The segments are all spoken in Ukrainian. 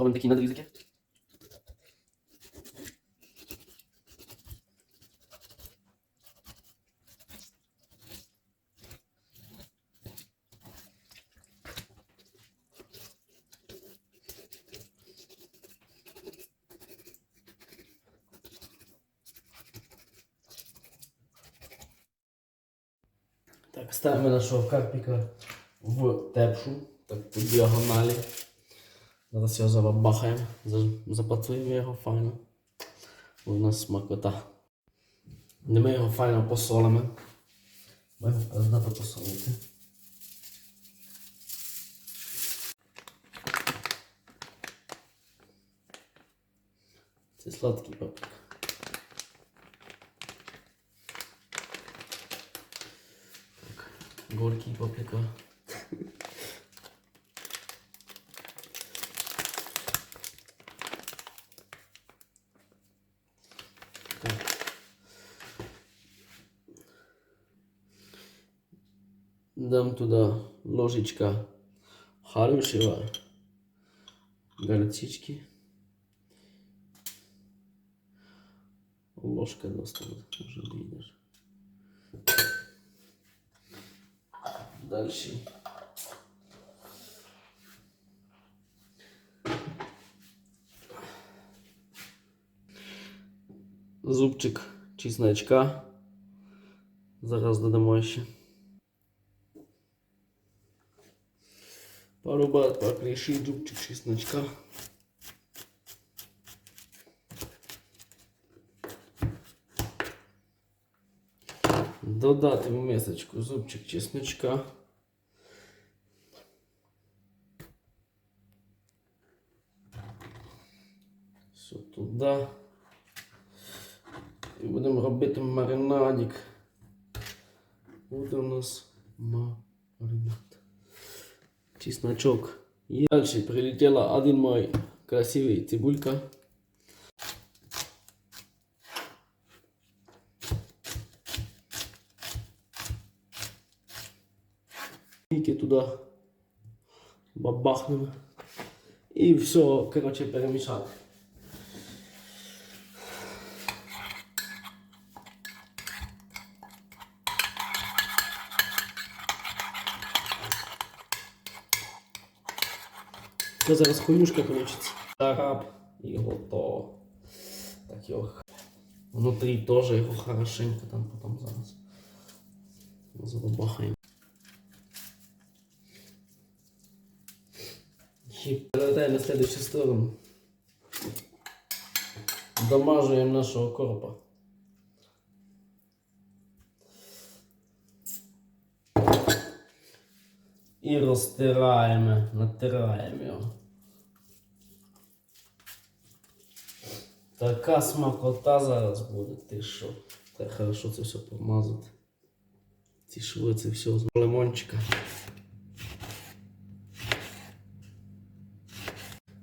Робимо такі надрізики. Так, ставимо нашого карпіка в тепшу, так по діагоналі. Зараз його забабахаємо, за- запрацюємо його файно. У нас смакота. Не ми його файно посолимо. Будемо здати посолити. Це сладкий паприк. Горький паприка. Дам туда ложечка хорошего горчички. Ложка достала, уже видишь. Дальше. Зубчик чесночка. Зараз додамо ще. Пару бат, покриши зубчик чесночка. Додати в мисочку зубчик чесночка. Все туди. І будемо робити маринадик. Буде у нас маринад. Чесночок. И дальше прилетела один мой красивый цибулька. Тільки туди бабахнемо. І все, короче, перемішати. Це зараз хуюшка получиться. Араб і готово. Так його х- внутрі теж його хорошенько там потім зараз. Забабахаємо. І перелетаємо на следующую сторону. Домажуємо нашого коропа. І розтираємо, натираємо його. Така смакота зараз буде, ти що? Так хорошо це все помазати. Ці шви, це все з лимончика.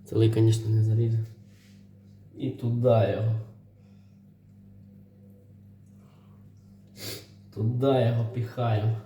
Целий, звісно, не залізе. І туди його. Туди його піхаємо.